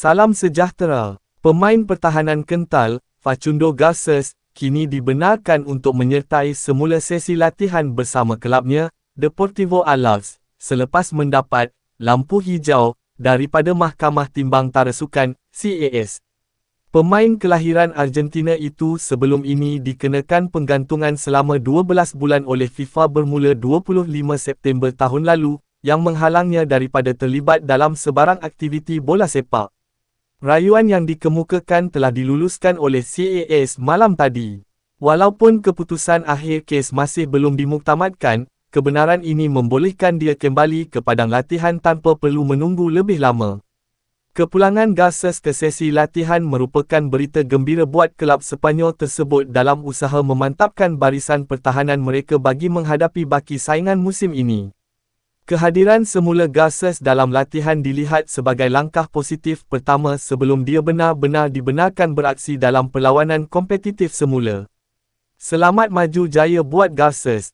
Salam sejahtera. Pemain pertahanan kental, Facundo Garces, kini dibenarkan untuk menyertai semula sesi latihan bersama kelabnya, Deportivo Alaves, selepas mendapat lampu hijau daripada Mahkamah Timbang Tarasukan, CAS. Pemain kelahiran Argentina itu sebelum ini dikenakan penggantungan selama 12 bulan oleh FIFA bermula 25 September tahun lalu, yang menghalangnya daripada terlibat dalam sebarang aktiviti bola sepak. Rayuan yang dikemukakan telah diluluskan oleh CAS malam tadi. Walaupun keputusan akhir kes masih belum dimuktamadkan, kebenaran ini membolehkan dia kembali ke padang latihan tanpa perlu menunggu lebih lama. Kepulangan Garces ke sesi latihan merupakan berita gembira buat kelab Sepanyol tersebut dalam usaha memantapkan barisan pertahanan mereka bagi menghadapi baki saingan musim ini. Kehadiran semula Garces dalam latihan dilihat sebagai langkah positif pertama sebelum dia benar-benar dibenarkan beraksi dalam perlawanan kompetitif semula. Selamat maju jaya buat Garces.